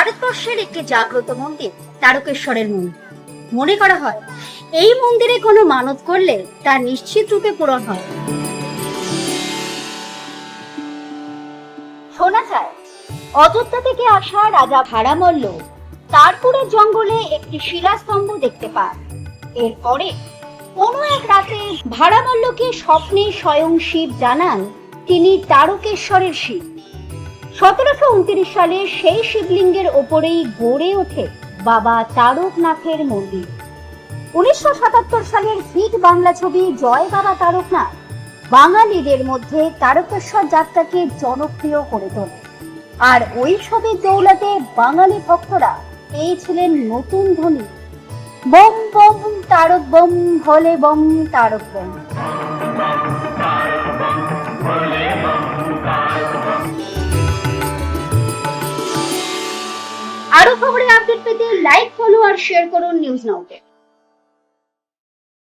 ভারতবর্ষের একটি জাগ্রত মন্দির, তারকেশ্বরের মন্দির। মনে করা হয়, এই মন্দিরে কোনো মানত করলে তা নিশ্চিত রূপে পূরণ হয়। শোনা যায়, অযোধ্যা থেকে আসা রাজা ভাড়ামল্ল তারপুরের জঙ্গলে একটি শিলাস্তম্ভ দেখতে পান। এরপরে কোনো এক রাতে ভাড়ামল্লকে স্বপ্নে স্বয়ং শিব জানান, তিনি তারকেশ্বরের শিব। সতেরোশো উনত্রিশ সালে সেই শিবলিঙ্গের ওপরেই গড়ে ওঠে বাবা তারকনাথের মন্দির। উনিশশো সাতাত্তর সালের হিট বাংলা ছবি জয় বাবা তারকনাথ বাঙালিদের মধ্যে তারকেশ্বর যাত্রাকে জনপ্রিয় করে তোলে। আর ওই ছবির দৌলতে বাঙালি ভক্তরা পেয়েছিলেন নতুন ধ্বনি। বম বম তারক বম, ভোলে বম তারক বম। আরও খবরের আপডেট পেতে লাইক ফলো আর শেয়ার করুন নিউজ নাউকে